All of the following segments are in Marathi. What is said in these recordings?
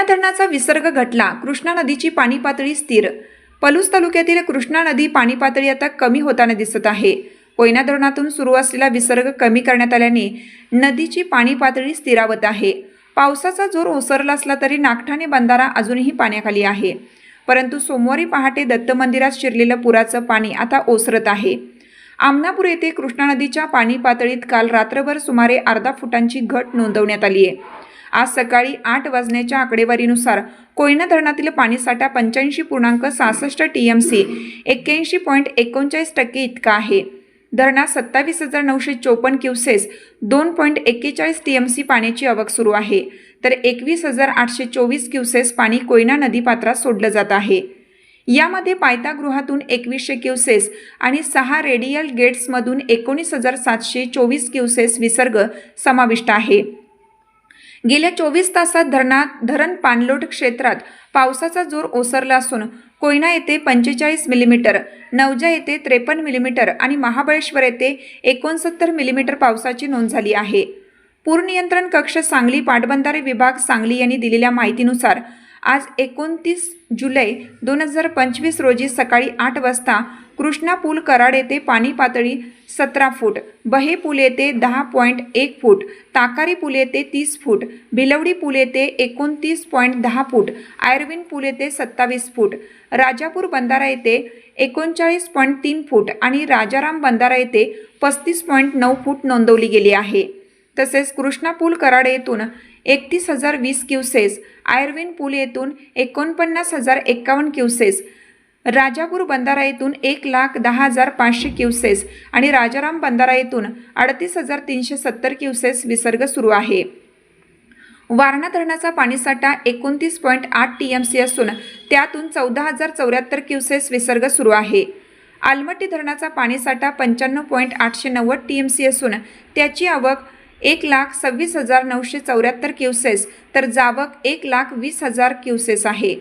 कोयना धरणाचा विसर्ग घटला. कृष्णा नदीची पाणी पातळी स्थिर. पलूस तालुक्यातील कृष्णा नदी पाणी पातळी आता कमी होताना दिसत आहे. कोयना धरणातून सुरू असलेला विसर्ग कमी करण्यात आल्याने नदीची पाणी पातळी स्थिरावत आहे. पावसाचा जोर ओसरला असला तरी नागठाणे बंधारा अजूनही पाण्याखाली आहे. परंतु सोमवारी पहाटे दत्त मंदिरात शिरलेलं पुराचं पाणी आता ओसरत आहे. आमनापूर येथे कृष्णा नदीच्या पाणी पातळीत काल रात्रभर सुमारे अर्धा फुटांची घट नोंदवण्यात आली आहे. आज सकाळी आठ वाजण्याच्या आकडेवारीनुसार कोयना धरणातील पाणीसाठा पंच्याऐंशी पूर्णांक सहासष्ट टी एम सी एक्क्याऐंशी पॉईंट एकोणचाळीस टक्के इतका आहे. धरणात सत्तावीस हजार नऊशे चोपन्न क्युसेस दोन पॉईंट एक्केचाळीस टी एम सी पाण्याची आवक सुरू आहे. तर एकवीस हजार आठशे चोवीस क्युसेस पाणी कोयना नदीपात्रात सोडलं जात आहे. यामध्ये पायतागृहातून एकवीसशे क्युसेस आणि सहा रेडियल गेट्समधून एकोणीस हजार सातशे चोवीस क्युसेस विसर्ग समाविष्ट आहे. गेल्या चोवीस तासात धरणात धरण पाणलोट क्षेत्रात पावसाचा जोर ओसरला असून कोयना येथे पंचेचाळीस मिलीमीटर नवजा येथे त्रेपन्न मिलीमीटर आणि महाबळेश्वर येथे एकोणसत्तर मिलीमीटर पावसाची नोंद झाली आहे. पूर नियंत्रण कक्ष सांगली पाटबंधारे विभाग सांगली यांनी दिलेल्या माहितीनुसार आज एकोणतीस जुलै दोन हजार पंचवीस रोजी सकाळी आठ वाजता कृष्णा पूल कराड येथे पाणी पातळी सतरा फूट बहे पूल येथे दहा पॉईंट एक फूट ताकारी पूल येथे तीस फूट भिलवडी पूल येथे एकोणतीस पॉईंट दहा फूट आयर्विन पूल येथे सत्तावीस फूट राजापूर बंधारा येथे एकोणचाळीस पॉईंट तीन फूट आणि राजाराम बंधारा येथे पस्तीस पॉईंट नऊ फूट नोंदवली गेली आहे. तसेच कृष्णा पूल कराड येथून एकतीस हजार वीस क्युसेस आयर्विन पूल येथून एकोणपन्नास हजार एक्कावन्न क्युसेस राजापूर बंधारा येथून एक लाख दहा हजार पाचशे क्युसेस आणि राजाराम बंधारा येथून अडतीस हजार तीनशे सत्तर क्युसेस विसर्ग सुरू आहे. वारणा धरणाचा पाणीसाठा एकोणतीस पॉईंट आठ टी एम सी असून त्यातून चौदा हजार चौऱ्याहत्तर क्युसेस विसर्ग सुरू आहे. आलमट्टी धरणाचा पाणीसाठा पंच्याण्णव पॉईंट आठशे नव्वद टी एम सी असून त्याची आवक एक लाख सव्वीस हजार नऊशे चौऱ्याहत्तर क्युसेस तर जावक एक लाख वीस हजार क्युसेस आहे.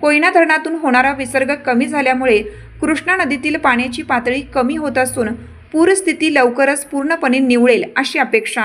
कोयना धरणातून होणारा विसर्ग कमी झाल्यामुळे कृष्णा नदीतील पाण्याची पातळी कमी होत असून पूरस्थिती लवकरच पूर्णपणे निवळेल अशी अपेक्षा